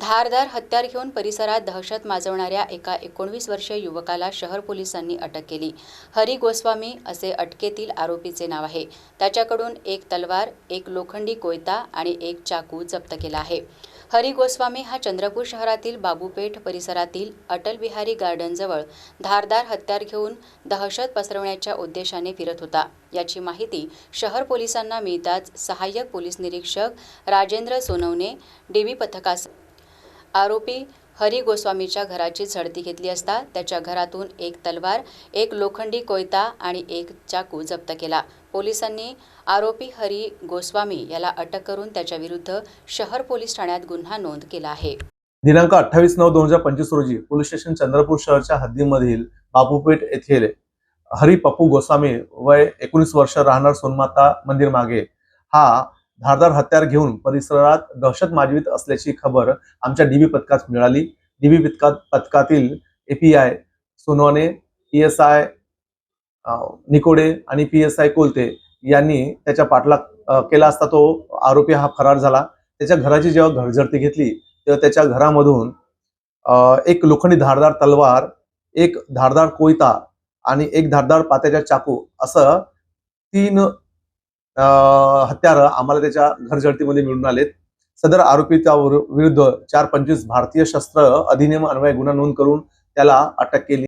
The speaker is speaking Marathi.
धारदार हत्यार घेऊन परिसरात दहशत माजवणाऱ्या एका एकोणवीस वर्षीय युवकाला शहर पोलिसांनी अटक केली. हरी गोस्वामी असे अटकेतील आरोपीचे नाव आहे. त्याच्याकडून एक तलवार एक लोखंडी कोयता आणि एक चाकू जप्त केला आहे. हरी गोस्वामी हा चंद्रपूर शहरातील बाबूपेठ परिसरातील अटल बिहारी गार्डनजवळ धारदार हत्यार घेऊन दहशत पसरवण्याच्या उद्देशाने फिरत होता. याची माहिती शहर पोलिसांना मिळताच सहाय्यक पोलीस निरीक्षक राजेंद्र सोनवणे डीबी पथकास आरोपी हरी गोस्वामीच्या घराची झडती घेतली असता त्याच्या घरातून एक तलवार एक लोखंडी कोयता आणि एक चाकू जप्त केला. पोलिसांनी आरोपी हरी गोस्वामी याला अटक करून त्याच्याविरुद्ध शहर पोलीस ठाण्यात गुन्हा नोंद केला आहे. दिनांक अठ्ठावीस नऊ दोन हजार पंचवीस रोजी पोलीस स्टेशन चंद्रपूर शहरच्या हद्दीमधील बापूपेठ येथील हरी पप्पू गोस्वामी वय एकोणीस वर्ष राहणार सोनमाता मंदिर मागे हा धारदार हत्यार घेऊन परिसरात दहशत माजवीत असल्याची खबर आमच्या डीबी पथकात मिळाली. डीबी पथकात पथकातील API Sonawane P S I Nikode आणि पी एस आय कोलते यांनी त्याच्या पाठलाग केला असता तो आरोपी हा फरार झाला. त्याच्या घराची जेव्हा घरझडती घेतली तेव्हा त्याच्या घरामधून एक लोखंडी धारदार तलवार एक धारदार कोयता आणि एक धारदार पात्याच्या चाकू असं तीन हत्यार आम्हाला त्याच्या घरझडतीमध्ये मिळून आलेत. सदर आरोपीच्या विरुद्ध चार पंचवीस भारतीय शस्त्र अधिनियम अन्वये गुन्हा नोंद करून त्याला अटक केली.